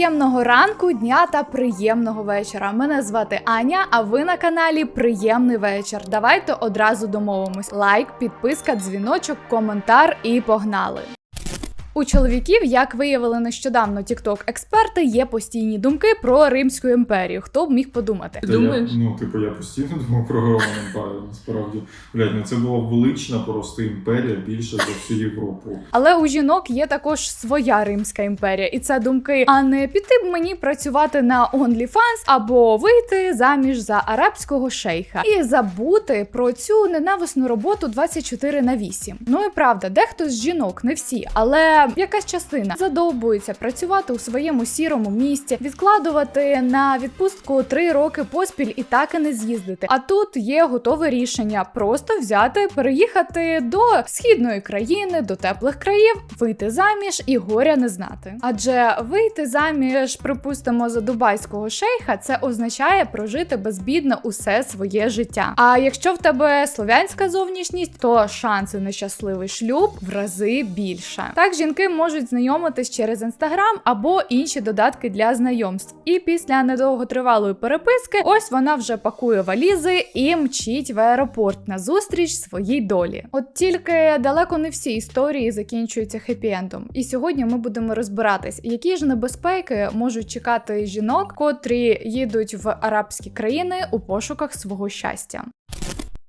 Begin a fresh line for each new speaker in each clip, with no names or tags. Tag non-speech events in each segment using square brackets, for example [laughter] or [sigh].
Приємного ранку, дня та приємного вечора. Мене звати Аня, а ви на каналі Приємний вечір. Давайте одразу домовимось. Лайк, підписка, дзвіночок, коментар і погнали. У чоловіків, як виявили нещодавно тікток експерти, є постійні думки про Римську імперію. Хто б міг подумати?
Та
Думаєш?
Я, ну, типу, я постійно думав про Роман Empire, насправді. Блядь, ну це була велична просто імперія більше за всю Європу.
Але у жінок є також своя Римська імперія, і це думки: а не піти б мені працювати на OnlyFans або вийти заміж за арабського шейха і забути про цю ненависну роботу 24 на 8. Ну і правда, дехто з жінок, не всі, але якась частина задовбується працювати у своєму сірому місті, відкладувати на відпустку 3 роки поспіль і так і не з'їздити. А тут є готове рішення просто взяти, переїхати до східної країни, до теплих країв, вийти заміж і горя не знати. Адже вийти заміж, припустимо, за дубайського шейха, це означає прожити безбідно усе своє життя. А якщо в тебе слов'янська зовнішність, то шанси на щасливий шлюб в рази більше. Так жінки можуть знайомитись через інстаграм або інші додатки для знайомств. І після недовготривалої переписки, ось вона вже пакує валізи і мчить в аеропорт на зустріч своїй долі. От тільки далеко не всі історії закінчуються хеппі-ендом. І сьогодні ми будемо розбиратись, які ж небезпеки можуть чекати жінок, котрі їдуть в арабські країни у пошуках свого щастя.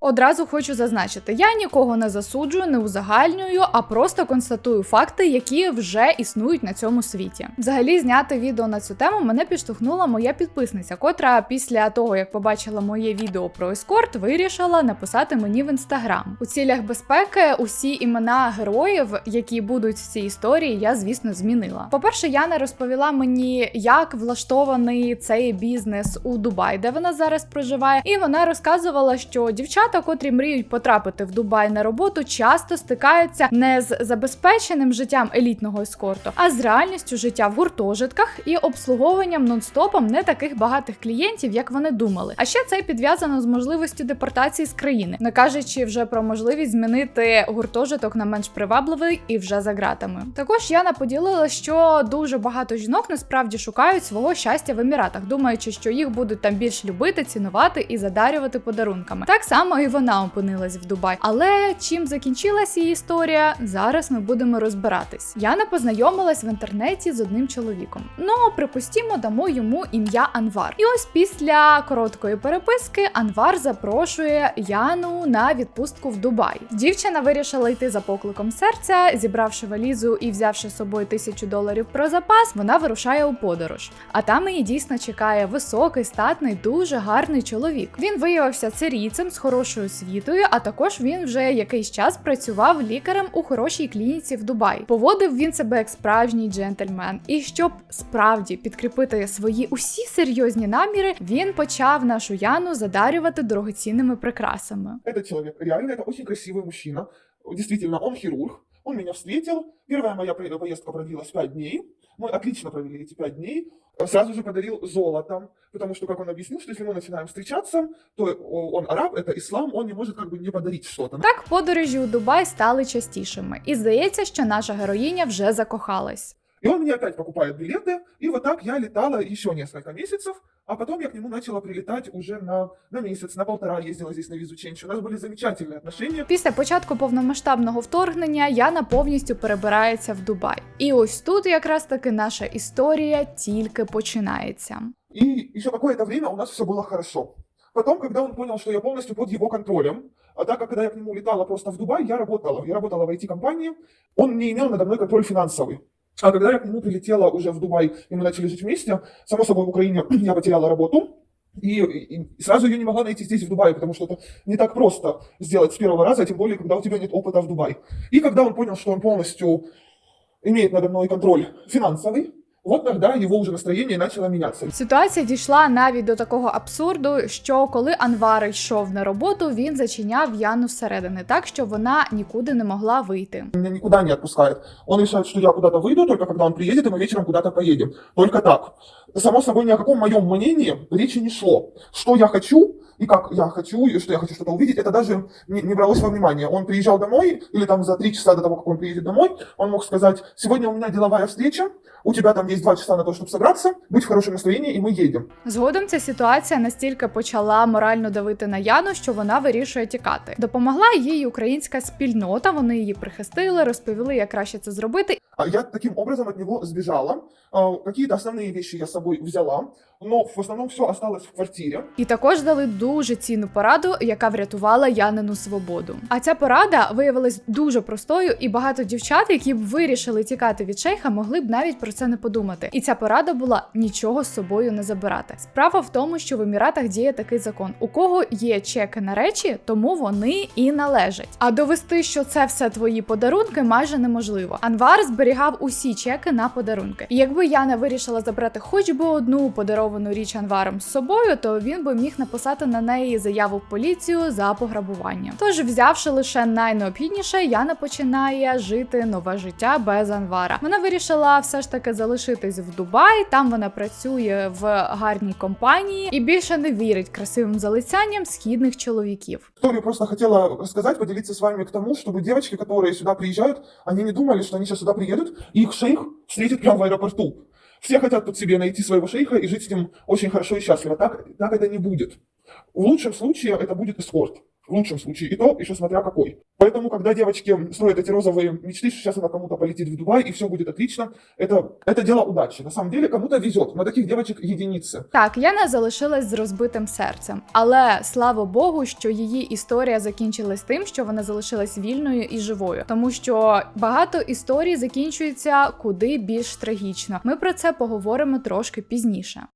Одразу хочу зазначити, я нікого не засуджую, не узагальнюю, а просто констатую факти, які вже існують на цьому світі. Взагалі, зняти відео на цю тему мене підштовхнула моя підписниця, котра після того, як побачила моє відео про ескорт, вирішила написати мені в інстаграм. У цілях безпеки усі імена героїв, які будуть в цій історії, я звісно змінила. По-перше, Яна розповіла мені, як влаштований цей бізнес у Дубай, де вона зараз проживає, і вона розказувала, що дівчата дівчата, котрі мріють потрапити в Дубай на роботу, часто стикаються не з забезпеченим життям елітного ескорту, а з реальністю життя в гуртожитках і обслуговуванням нон-стопом не таких багатих клієнтів, як вони думали. А ще це підв'язано з можливістю депортації з країни, не кажучи вже про можливість змінити гуртожиток на менш привабливий і вже за ґратами. Також Яна поділила, що дуже багато жінок насправді шукають свого щастя в еміратах, думаючи, що їх будуть там більш любити, цінувати і задарювати подарунками. Так само і вона опинилась в Дубай. Але чим закінчилась її історія, зараз ми будемо розбиратись. Яна познайомилась в інтернеті з одним чоловіком. Ну, припустімо, дамо йому ім'я Анвар. І ось після короткої переписки Анвар запрошує Яну на відпустку в Дубай. Дівчина вирішила йти за покликом серця, зібравши валізу і взявши з собою тисячу доларів про запас, вона вирушає у подорож. А там її дійсно чекає високий, статний, дуже гарний чоловік. Він виявився сирійцем з хорошою освітою, а також він вже якийсь час працював лікарем у хорошій клініці в Дубаї. Поводив він себе як справжній джентльмен. І щоб справді підкріпити свої усі серйозні наміри, він почав нашу Яну задарювати дорогоцінними прикрасами.
Этот человек реально, это очень красивый мужчина. Действительно, он хирург. Он меня встретил. Первая моя про- поездка продлилась 5 дней. Мы отлично провели эти 5 дней. Сразу же подарил золото, потому что, как он объяснил, что если мы начинаем встречаться, то о- он араб, это ислам, он не может как бы не подарить что-то.
Так подорожі у Дубай стали частішими, і здається, що наша героїня вже закохалась.
И он мне опять покупает билеты, и вот так я летала еще несколько месяцев, а потом я к нему начала прилетать уже на, на месяц, на полтора ездила здесь на визу Ченчи. У нас были замечательные отношения.
Після початку повномасштабного вторгнення Яна повністю перебирається в Дубай. І ось тут якраз таки наша історія тільки починається.
И еще какое-то время у нас все было хорошо. Потом, когда он понял, что я полностью под его контролем, а так как когда я к нему летала просто в Дубай, я работала. Я работала в IT-компании, он не имел надо мной контроль финансовый. А когда я к нему прилетела уже в Дубай, и мы начали жить вместе, само собой в Украине [clears throat] я потеряла работу, и, и- сразу ее не могла найти здесь, в Дубае, потому что это не так просто сделать с первого раза, тем более, когда у тебя нет опыта в Дубае. И когда он понял, что он полностью имеет надо мной контроль финансовый, вот тогда его уже настроение начало меняться.
Ситуація дійшла навіть до такого абсурду, що коли Анвар йшов на роботу, він зачиняв Яну зсередини, так що вона нікуди не могла вийти.
Меня никуда не отпускает. Он решает, что я куда-то выйду, только когда он приедет, и мы вечером куда-то поедем. Только так. Само собой, ни о каком моем мнении речи не шло. Что я хочу, и как я хочу, и что я хочу что-то увидеть, это даже не, не бралось во внимание. Он приезжал домой, или там за три часа до того, как он приедет домой, он мог сказать, сегодня у меня деловая встреча, у тебя там есть два часа на то, чтобы собраться, быть в хорошем настроении, и мы едем.
Згодом ця ситуація настільки почала морально давити на Яну, що вона вирішує тікати. Допомогла їй українська спільнота. Вони її прихистили, розповіли, як краще це зробити.
Я таким образом от него сбежала. Какие-то основные вещи я с собой взяла, но в основном все осталось в квартире.
І також дали дуже цінну пораду, яка врятувала Янину свободу. А ця порада виявилась дуже простою, і багато дівчат, які б вирішили тікати від шейха, могли б навіть про це не подумати. І ця порада була нічого з собою не забирати. Справа в тому, що в Еміратах діє такий закон: у кого є чеки на речі, тому вони і належать. А довести, що це все твої подарунки, майже неможливо. Анвар зберігав усі чеки на подарунки. Якби Яна вирішила забрати хоч би одну подаровану річ Анваром з собою, то він би міг написати на неї заяву в поліцію за пограбування. Тож, взявши лише найнеобхідніше, Яна починає жити нове життя без Анвара. Вона вирішила все ж таки залишитись в Дубаї. Там вона працює в гарній компанії і більше не вірить красивим залицянням східних чоловіків.
Историю просто хотела рассказать, поделиться с вами к тому, чтобы девочки, которые сюда приезжают, они не думали, что они сейчас сюда приедут, и их шейх встретит прямо в аэропорту. Все хотят тут себе найти своего шейха и жить с ним очень хорошо и счастливо. Так, так это не будет. В лучшем случае это будет эскорт. В лучшем случае. И то еще смотря какой. Поэтому, когда девочки строят эти розовые мечты, что сейчас она кому-то полетит в Дубай и все будет отлично, это, это дело удачи. На самом деле кому-то везет, но таких девочек единицы.
Так, Яна залишилась з розбитим серцем, але слава Богу, що її історія закінчилась тим, що вона залишилась вільною і живою, тому що багато історій закінчується куди більш трагічно. Ми про це поговоримо трошки пізніше.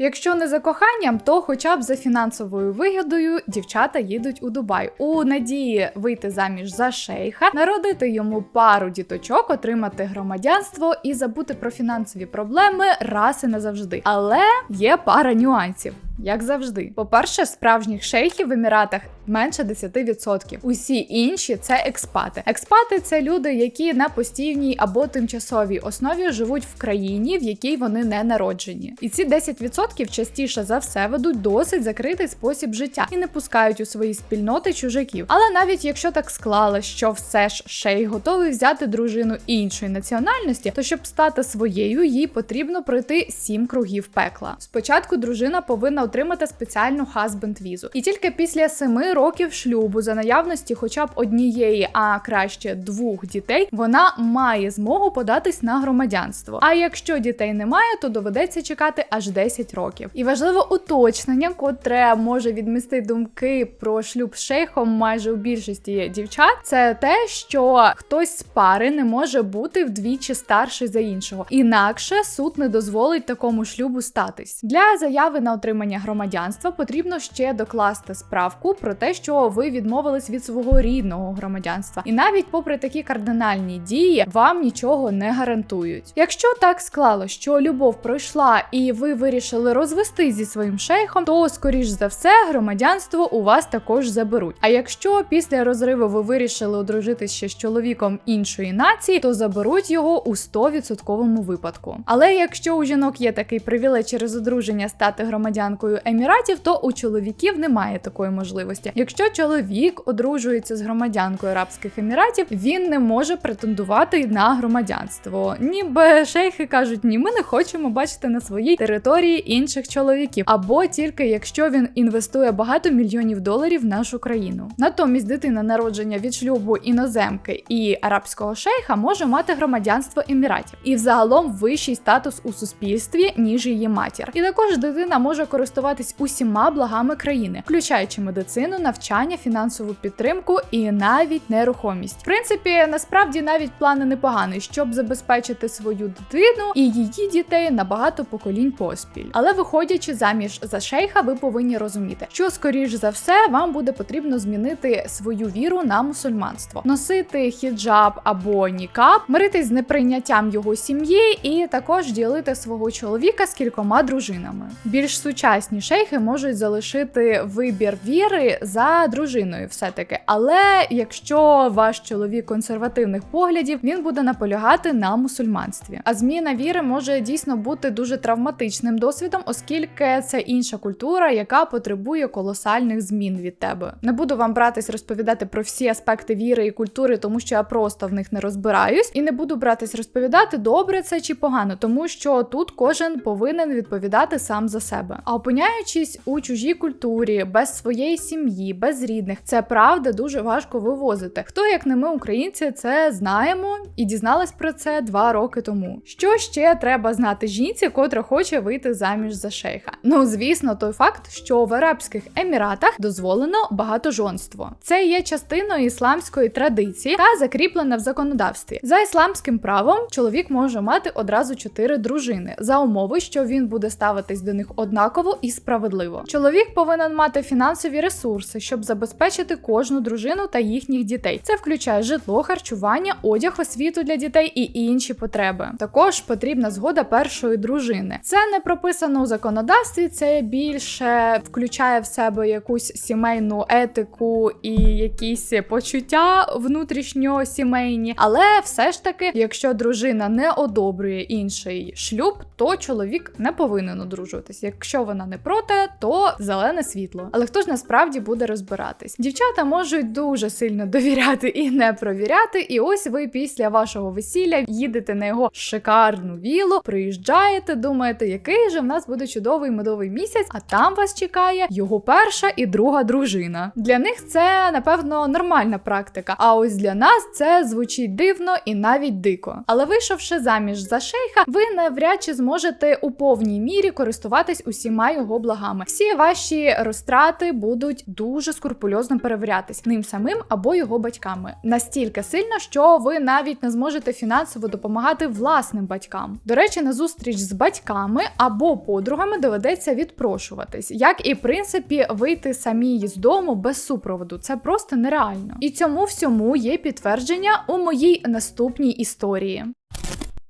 Якщо не за коханням, то хоча б за фінансовою вигідою дівчата їдуть у Дубай у надії вийти заміж за шейха, народити йому пару діточок, отримати громадянство і забути про фінансові проблеми раз і назавжди. Але є пара нюансів. Як завжди, по-перше, справжніх шейхів в еміратах менше 10%. Усі інші це експати. Експати це люди, які на постійній або тимчасовій основі живуть в країні, в якій вони не народжені. І ці 10% частіше за все ведуть досить закритий спосіб життя і не пускають у свої спільноти чужаків. Але навіть якщо так склалось, що все ж шейх готовий взяти дружину іншої національності, то щоб стати своєю, їй потрібно пройти сім кругів пекла. Спочатку дружина повинна отримати спеціальну хазбенд-візу, і тільки після семи шлюбу за наявності хоча б однієї, а краще двох дітей, вона має змогу податись на громадянство. А якщо дітей немає, то доведеться чекати аж 10 років. І важливе уточнення, котре може відмістити думки про шлюб з шейхом майже у більшості дівчат, це те, що хтось з пари не може бути вдвічі старший за іншого. Інакше суд не дозволить такому шлюбу статись. Для заяви на отримання громадянства потрібно ще докласти справку про те, що ви відмовились від свого рідного громадянства. І навіть попри такі кардинальні дії, вам нічого не гарантують. Якщо так склало, що любов пройшла і ви вирішили розвестись зі своїм шейхом, то скоріш за все громадянство у вас також заберуть. А якщо після розриву ви вирішили одружитись ще з чоловіком іншої нації, то заберуть його у 100% випадку. Але якщо у жінок є такий привілей через одруження стати громадянкою еміратів, то у чоловіків немає такої можливості. Якщо чоловік одружується з громадянкою Арабських Еміратів, він не може претендувати на громадянство. Ніби шейхи кажуть, ні, ми не хочемо бачити на своїй території інших чоловіків, або тільки якщо він інвестує багато мільйонів доларів в нашу країну. Натомість дитина народження від шлюбу іноземки і арабського шейха може мати громадянство еміратів і взагалом вищий статус у суспільстві ніж її матір. І також дитина може користуватись усіма благами країни, включаючи медицину, навчання, фінансову підтримку і навіть нерухомість. В принципі, насправді навіть плани непогані, щоб забезпечити свою дитину і її дітей на багато поколінь поспіль. Але виходячи заміж за шейха, ви повинні розуміти, що скоріш за все вам буде потрібно змінити свою віру на мусульманство, носити хіджаб або нікаб, миритись з неприйняттям його сім'ї, і також ділити свого чоловіка з кількома дружинами. Більш сучасні шейхи можуть залишити вибір віри за дружиною, все таки. Але якщо ваш чоловік консервативних поглядів, він буде наполягати на мусульманстві. А зміна віри може дійсно бути дуже травматичним досвідом, оскільки це інша культура, яка потребує колосальних змін від тебе. Не буду вам братись розповідати про всі аспекти віри і культури, тому що я просто в них не розбираюсь, і не буду братись розповідати, добре це чи погано, тому що тут кожен повинен відповідати сам за себе. А опиняючись у чужій культурі, без своєї сім'ї, без рідних, це правда дуже важко вивозити. Хто як не ми, українці, це знаємо і дізналась про це два роки тому. Що ще треба знати жінці, котра хоче вийти заміж за шейха? Ну звісно, той факт, що в Арабських Еміратах дозволено багатожонство. Це є частиною ісламської традиції та закріплена в законодавстві. За ісламським правом чоловік може мати одразу чотири дружини за умови, що він буде ставитись до них однаково і справедливо. Чоловік повинен мати фінансові ресурси, щоб забезпечити кожну дружину та їхніх дітей. Це включає житло, харчування, одяг, освіту для дітей і інші потреби. Також потрібна згода першої дружини. Це не прописано у законодавстві, це більше включає в себе якусь сімейну етику і якісь почуття внутрішньо сімейні. Але все ж таки, якщо дружина не одобрює інший шлюб, то чоловік не повинен одружуватись. Якщо вона не проти, то зелене світло. Але хто ж насправді буде розбиратись? Дівчата можуть дуже сильно довіряти і не провіряти. І ось ви після вашого весілля їдете на його шикарну вілу, приїжджаєте, думаєте, який же в нас буде чудовий медовий місяць, а там вас чекає його перша і друга дружина. Для них це напевно нормальна практика. А ось для нас це звучить дивно і навіть дико. Але вийшовши заміж за шейха, ви навряд чи зможете у повній мірі користуватись усіма його благами. Всі ваші розтрати будуть дуже скрупульозно перевірятись ним самим або його батьками настільки сильно, що ви навіть не зможете фінансово допомагати власним батькам. До речі, на зустріч з батьками або подругами доведеться відпрошуватись, як і в принципі вийти самі з дому без супроводу. Це просто нереально. І цьому всьому є підтвердження у моїй наступній історії.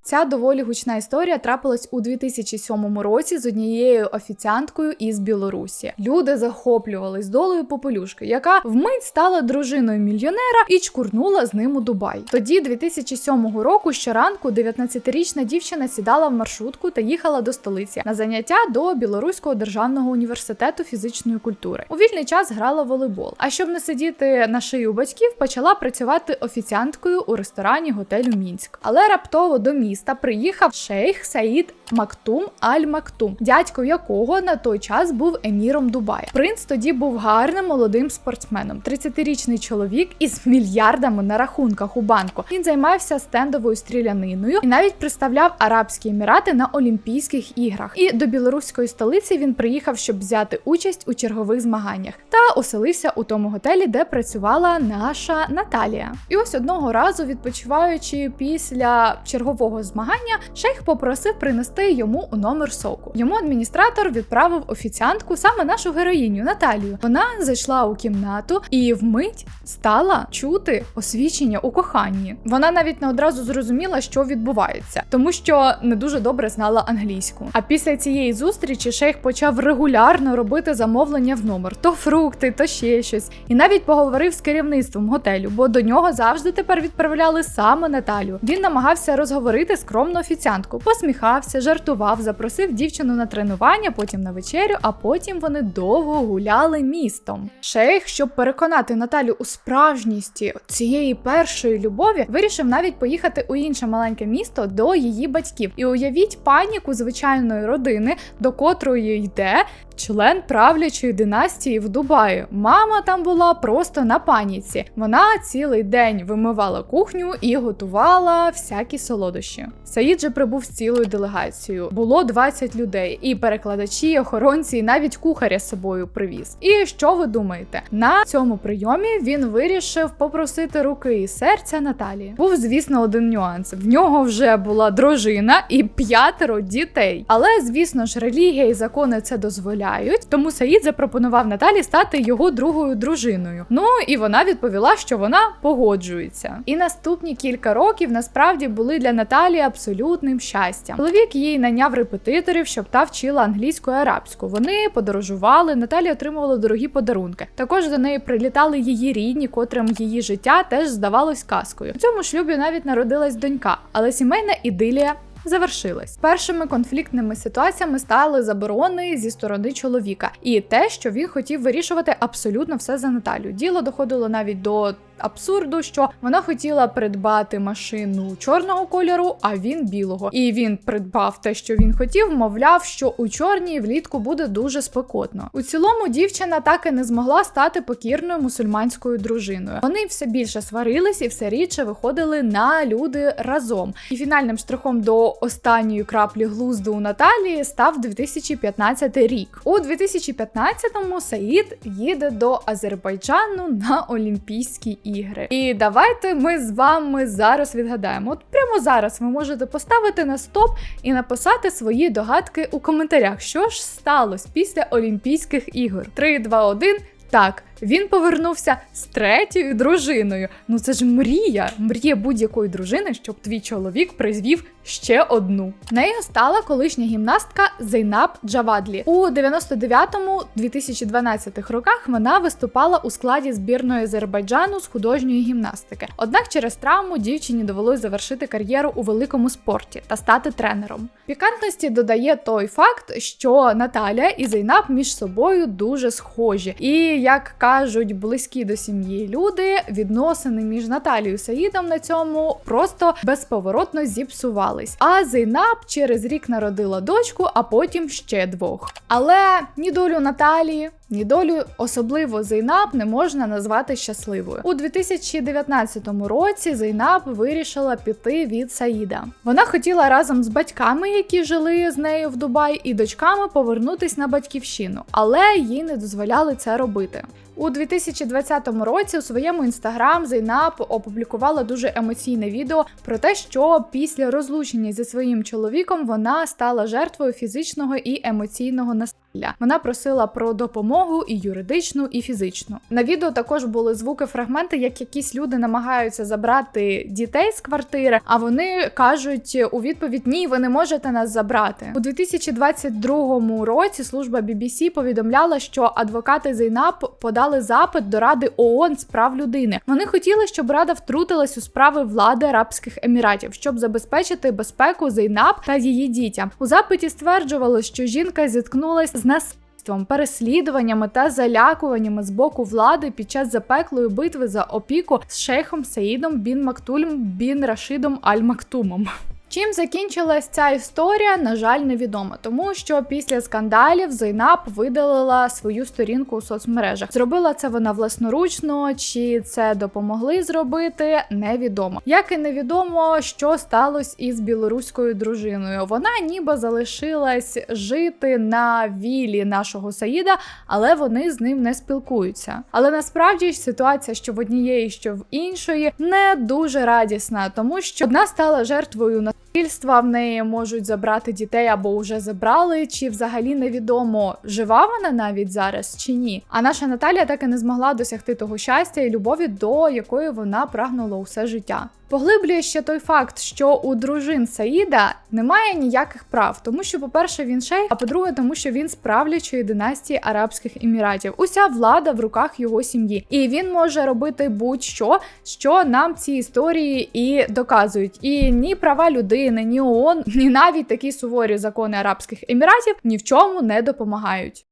Ця доволі гучна історія трапилась у 2007 році з однією офіціанткою із Білорусі. Люди захоплювались долею попелюшки, яка вмить стала дружиною мільйонера і чкурнула з ним у Дубай. Тоді, 2007 року, щоранку 19-річна дівчина сідала в маршрутку та їхала до столиці на заняття до Білоруського державного університету фізичної культури. У вільний час грала в волейбол. А щоб не сидіти на шиї у батьків, почала працювати офіціанткою у ресторані готелю Мінськ. Але раптово до міста приїхав шейх Саїд Мактум Аль Мактум, дядько якого на той час був еміром Дубая. Принц тоді був гарним молодим спортсменом, 30-річний чоловік із мільярдами на рахунках у банку. Він займався стендовою стріляниною і навіть представляв Арабські Емірати на Олімпійських іграх. І до білоруської столиці він приїхав, щоб взяти участь у чергових змаганнях, та оселився у тому готелі, де працювала наша Наталія. І ось одного разу, відпочиваючи після чергового змагання, шейх попросив принести йому у номер соку. Йому адміністратор відправив офіціантку саме нашу героїню Наталію. Вона зайшла у кімнату і вмить стала чути освічення у коханні. Вона навіть не одразу зрозуміла, що відбувається, тому що не дуже добре знала англійську. А після цієї зустрічі шейх почав регулярно робити замовлення в номер: то фрукти, то ще щось. І навіть поговорив з керівництвом готелю, бо до нього завжди тепер відправляли саме Наталю. Він намагався розговорити скромну офіціантку, посміхався, жартував, запросив дівчину на тренування, потім на вечерю, а потім вони довго гуляли містом. Шейх, щоб переконати Наталю у справжністі цієї першої любові, вирішив навіть поїхати у інше маленьке місто до її батьків. І уявіть паніку звичайної родини, до котрої йде член правлячої династії в Дубаї. Мама там була просто на паніці. Вона цілий день вимивала кухню і готувала всякі солодощі. Саїд же прибув з цілою делегацією. Було 20 людей, і перекладачі, охоронці, і навіть кухаря з собою привіз. І що ви думаєте? На цьому прийомі він вирішив попросити руки і серця Наталії. Був, звісно, один нюанс. В нього вже була дружина і п'ятеро дітей. Але, звісно ж, релігія і закони це дозволяють. Тому Саїд запропонував Наталі стати його другою дружиною. Ну і вона відповіла, що вона погоджується. І наступні кілька років насправді були для Наталі абсолютно абсолютним щастям. Чоловік їй наняв репетиторів, щоб та вчила англійську і арабську. Вони подорожували. Наталі отримувала дорогі подарунки. Також до неї прилітали її рідні, котрим її життя теж здавалось казкою. У цьому шлюбі навіть народилась донька, але сімейна ідилія завершилась. Першими конфліктними ситуаціями стали заборони зі сторони чоловіка і те, що він хотів вирішувати абсолютно все за Наталю. Діло доходило навіть до абсурду, що вона хотіла придбати машину чорного кольору, а він білого. І він придбав те, що він хотів, мовляв, що у чорній влітку буде дуже спекотно. У цілому дівчина так і не змогла стати покірною мусульманською дружиною. Вони все більше сварились і все рідше виходили на люди разом. І фінальним штрихом до останньої краплі глузду у Наталії став 2015 рік. У 2015-му Саїд їде до Азербайджану на Олімпійські ігри. І давайте ми з вами зараз відгадаємо. От прямо зараз ви можете поставити на стоп і написати свої догадки у коментарях, що ж сталося після Олімпійських ігор. 3, 2, 1. Так, він повернувся з третьою дружиною. Ну це ж мрія, мрія будь-якої дружини, щоб твій чоловік призвів ще одну. Нею стала колишня гімнастка Зейнаб Джавадлі. У 99-2012 роках вона виступала у складі збірної Азербайджану з художньої гімнастики. Однак через травму дівчині довелось завершити кар'єру у великому спорті та стати тренером. Пікантності додає той факт, що Наталя і Зейнаб між собою дуже схожі, і як кажуть близькі до сім'ї люди, відносини між Наталією і Саїдом на цьому просто безповоротно зіпсувались. А Зейнаб через рік народила дочку, а потім ще двох. Але ні долю Наталії, ні долю особливо Зейнаб не можна назвати щасливою. У 2019 році Зейнаб вирішила піти від Саїда. Вона хотіла разом з батьками, які жили з нею в Дубаї, і дочками повернутись на батьківщину, але їй не дозволяли це робити. У 2020 році у своєму інстаграм Зейнаб опублікувала дуже емоційне відео про те, що після розлучення зі своїм чоловіком вона стала жертвою фізичного і емоційного насилля. Вона просила про допомогу і юридичну, і фізичну. На відео також були звуки, фрагменти, як якісь люди намагаються забрати дітей з квартири, а вони кажуть у відповідь: Ні, ви не можете нас забрати. У 2022 році служба BBC повідомляла, що адвокати Зейнаб подали запит до Ради ООН з прав людини. Вони хотіли, щоб Рада втрутилась у справи влади Арабських Еміратів, щоб забезпечити безпеку Зейнаб та її дітям. У запиті стверджували, що жінка зіткнулась з насильством, переслідуваннями та залякуваннями з боку влади під час запеклої битви за опіку з шейхом Саїдом бін Мактульм бін Рашидом Аль Мактумом. Чим закінчилась ця історія, на жаль, невідомо, тому що після скандалів Зейнаб видалила свою сторінку у соцмережах. Зробила це вона власноручно, чи це допомогли зробити, невідомо. Як і невідомо, що сталося із білоруською дружиною. Вона ніби залишилась жити на вілі нашого Саїда, але вони з ним не спілкуються. Але насправді ж ситуація, що в однієї, що в іншої, не дуже радісна, тому що одна стала жертвою насильства, в неї можуть забрати дітей або вже забрали, чи взагалі невідомо, жива вона навіть зараз чи ні. А наша Наталія так і не змогла досягти того щастя і любові, до якої вона прагнула усе життя. Поглиблює ще той факт, що у дружин Саїда немає ніяких прав, тому що, по-перше, він шейх, а по-друге, тому що він з правлячої династії Арабських Еміратів. Уся влада в руках його сім'ї, і він може робити будь-що, що нам ці історії і доказують. І ні права людини, ні ООН, ні навіть такі суворі закони Арабських Еміратів ні в чому не допомагають.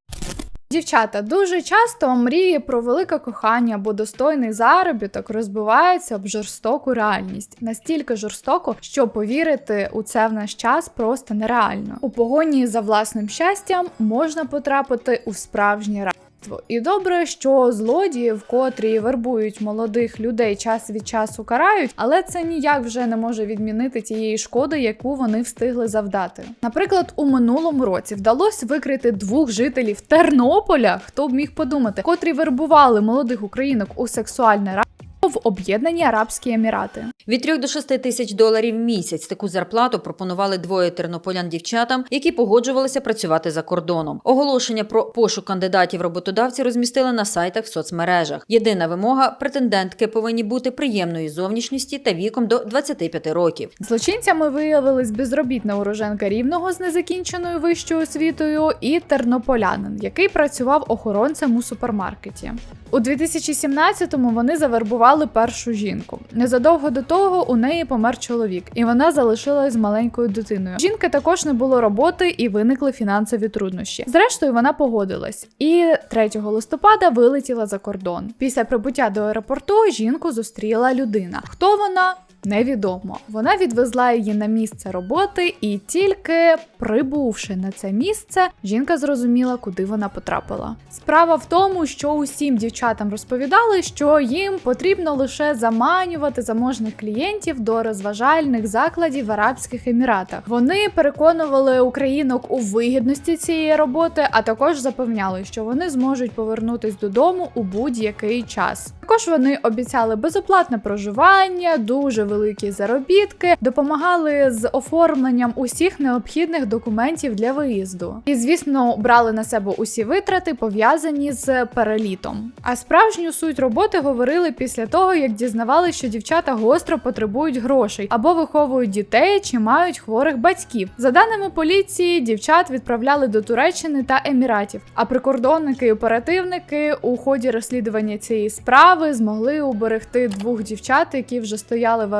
Дівчата дуже часто мрії про велике кохання або достойний заробіток розбиваються об жорстоку реальність, настільки жорстоко, що повірити у це в наш час просто нереально. У погоні за власним щастям можна потрапити у справжній рабство. І добре, що злодіїв, котрі вербують молодих людей час від часу карають, але це ніяк вже не може відмінити тієї шкоди, яку вони встигли завдати. Наприклад, у минулому році вдалося викрити двох жителів Тернополя, хто б міг подумати, котрі вербували молодих українок у сексуальне рабство, в Об'єднані Арабські Емірати.
Від 3 до 6 тисяч доларів в місяць таку зарплату пропонували двоє тернополян дівчатам, які погоджувалися працювати за кордоном. Оголошення про пошук кандидатів роботодавці розмістили на сайтах в соцмережах. Єдина вимога претендентки повинні бути приємної зовнішності та віком до 25 років.
Злочинцями виявились безробітна уроженка рівного з незакінченою вищою освітою і тернополянин, який працював охоронцем у супермаркеті. У 2017-му вони завербували першу жінку. Незадовго до того у неї помер чоловік, і вона залишилась з маленькою дитиною. Жінки також не було роботи і виникли фінансові труднощі. Зрештою, вона погодилась і 3 листопада вилетіла за кордон. Після прибуття до аеропорту жінку зустріла людина. Хто вона? Невідомо. Вона відвезла її на місце роботи, і тільки прибувши на це місце, жінка зрозуміла, куди вона потрапила. Справа в тому, що усім дівчатам розповідали, що їм потрібно лише заманювати заможних клієнтів до розважальних закладів в Арабських Еміратах. Вони переконували українок у вигідності цієї роботи, а також запевняли, що вони зможуть повернутись додому у будь-який час. Також вони обіцяли безоплатне проживання, дуже великі заробітки, допомагали з оформленням усіх необхідних документів для виїзду. І, звісно, брали на себе усі витрати, пов'язані з перелітом. А справжню суть роботи говорили після того, як дізнавали, що дівчата гостро потребують грошей або виховують дітей чи мають хворих батьків. За даними поліції, дівчат відправляли до Туреччини та Еміратів. А прикордонники і оперативники у ході розслідування цієї справи змогли уберегти двох дівчат, які вже стояли в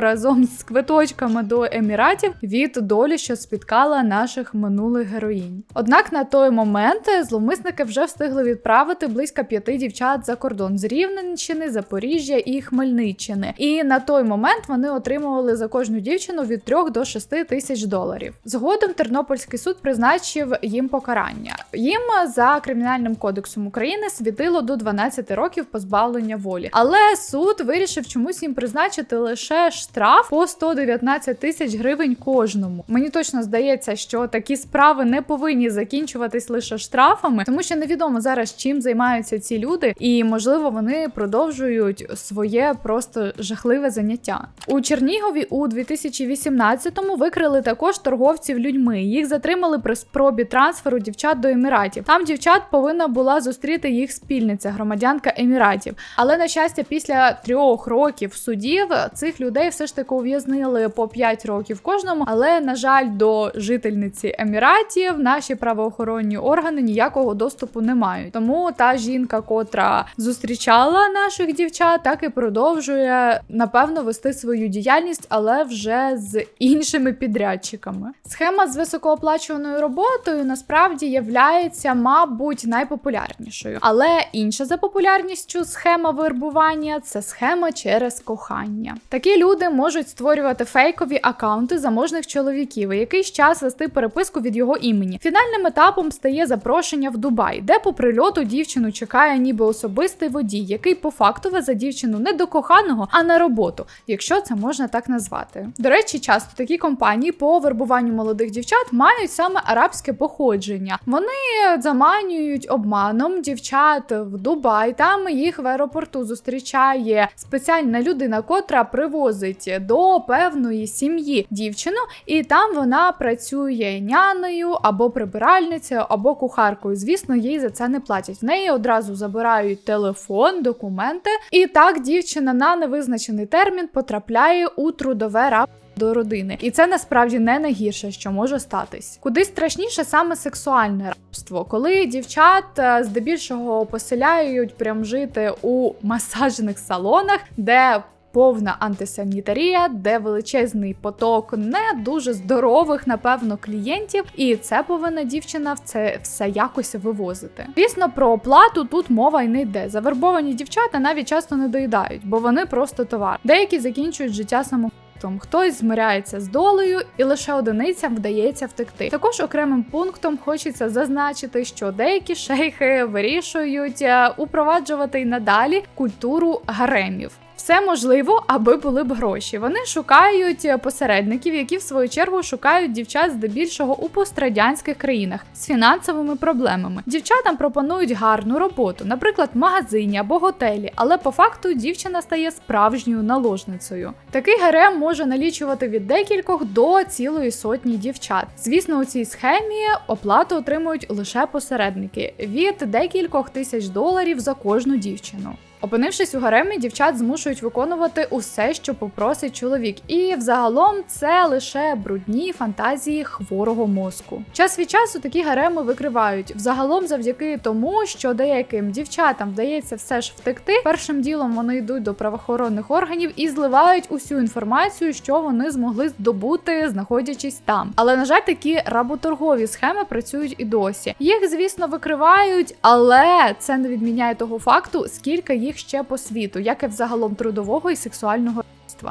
разом з квиточками до Еміратів від долі, що спіткала наших минулих героїнь. Однак на той момент зловмисники вже встигли відправити близько п'яти дівчат за кордон з Рівненщини, Запоріжжя і Хмельниччини. І на той момент вони отримували за кожну дівчину від 3 до 6 тисяч доларів. Згодом Тернопільський суд призначив їм покарання. Їм за кримінальним кодексом України світило до 12 років позбавлення волі. Але суд вирішив чомусь їм призначити лише штраф по 119 тисяч гривень кожному. Мені точно здається, що такі справи не повинні закінчуватись лише штрафами, тому що невідомо зараз чим займаються ці люди, і можливо вони продовжують своє просто жахливе заняття. У Чернігові у 2018-му викрили також торговців людьми. Їх затримали при спробі трансферу дівчат до еміратів. Там дівчат повинна була зустріти їх спільниця, громадянка еміратів. Але на щастя, після трьох років судів цих людей все ж таки ув'язнили по 5 років кожному. Але на жаль, до жительниці еміратів наші правоохоронні органи ніякого доступу не мають. Тому та жінка, котра зустрічала наших дівчат, так і продовжує напевно вести свою діяльність, але вже з іншими підрядчиками. Схема з високооплачуваною роботою насправді являється, мабуть, найпопулярнішою. Але інша за популярністю схема вербування це схема через кохання. Такі люди можуть створювати фейкові акаунти заможних чоловіків і якийсь час вести переписку від його імені. Фінальним етапом стає запрошення в Дубай, де по прильоту дівчину чекає ніби особистий водій, який по факту везе дівчину не до коханого, а на роботу, якщо це можна так назвати. До речі, часто такі компанії по вербуванню молодих дівчат мають саме арабське походження. Вони заманюють обманом дівчат в Дубай. Там їх в аеропорту зустрічає спеціальна людина, котра привозить до певної сім'ї дівчину, і там вона працює няною або прибиральницею, або кухаркою. Звісно, їй за це не платять. В неї одразу забирають телефон, документи, і так дівчина на невизначений термін потрапляє у трудове раб. До родини, і це насправді не найгірше, що може статись. Куди страшніше саме сексуальне рабство, коли дівчат е, здебільшого поселяють прям жити у масажних салонах, де повна антисанітарія, де величезний поток не дуже здорових, напевно, клієнтів, і це повинна дівчина в це все якось вивозити. Звісно, про оплату тут мова й не йде. Завербовані дівчата навіть часто не доїдають, бо вони просто товар. Деякі закінчують життя самогубством. Хтось змиряється з долею, і лише одиницям вдається втекти. Також окремим пунктом хочеться зазначити, що деякі шейхи вирішують е, упроваджувати й надалі культуру гаремів. Все можливо, аби були б гроші. Вони шукають е, посередників, які в свою чергу шукають дівчат здебільшого у пострадянських країнах з фінансовими проблемами. Дівчатам пропонують гарну роботу, наприклад, магазині або готелі, але по факту дівчина стає справжньою наложницею. Такий гарем може налічувати від декількох до цілої сотні дівчат. Звісно, у цій схемі оплату отримують лише посередники від декількох тисяч доларів за кожну дівчину. Опинившись у гаремі, дівчат змушують виконувати усе, що попросить чоловік, і взагалом це лише брудні фантазії хворого мозку. Час від часу такі гареми викривають взагалом завдяки тому, що деяким дівчатам вдається все ж втекти. Першим ділом вони йдуть до правоохоронних органів і зливають усю інформацію, що вони змогли здобути, знаходячись там. Але на жаль, такі работоргові схеми працюють і досі. Їх, звісно, викривають, але це не відміняє того факту, скільки їх ще по світу, як і взагалом трудового і сексуального.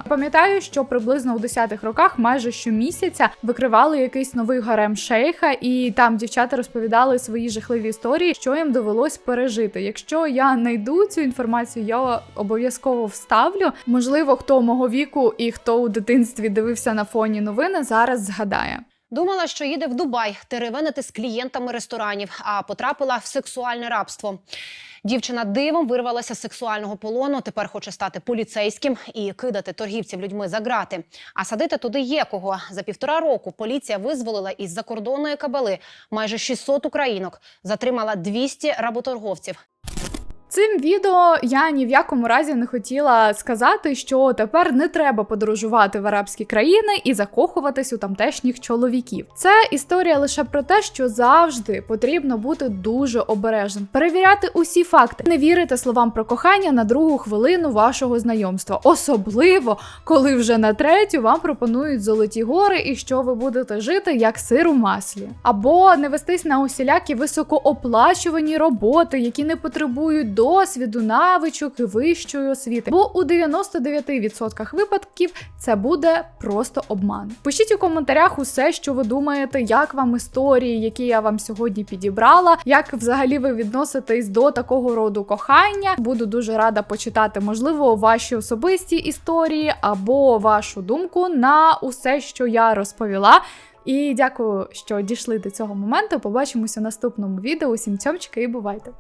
Пам'ятаю, що приблизно у 10-х роках майже щомісяця викривали якийсь новий гарем шейха, і там дівчата розповідали свої жахливі історії, що їм довелось пережити. Якщо я знайду цю інформацію, я обов'язково вставлю. Можливо, хто мого віку і хто у дитинстві дивився на фоні новини, зараз згадає.
Думала, що їде в Дубай теревенити з клієнтами ресторанів, а потрапила в сексуальне рабство. Дівчина дивом вирвалася з сексуального полону. Тепер хоче стати поліцейським і кидати торгівців людьми за грати. А садити туди є кого. За півтора року поліція визволила із закордонної кабали майже 600 українок, затримала 200 работорговців.
Цим відео я ні в якому разі не хотіла сказати, що тепер не треба подорожувати в арабські країни і закохуватись у тамтешніх чоловіків. Це історія лише про те, що завжди потрібно бути дуже обережним, перевіряти усі факти, не вірити словам про кохання на другу хвилину вашого знайомства, особливо коли вже на третю вам пропонують золоті гори і що ви будете жити як сир у маслі, або не вестись на усілякі високооплачувані роботи, які не потребують досвіду, навичок і вищої освіти. Бо у 99% випадків це буде просто обман. Пишіть у коментарях усе, що ви думаєте, як вам історії, які я вам сьогодні підібрала, як взагалі ви відноситесь до такого роду кохання. Буду дуже рада почитати, можливо, ваші особисті історії або вашу думку на усе, що я розповіла. І дякую, що дійшли до цього моменту. Побачимося в наступному відео. Усім цьомчики і бувайте!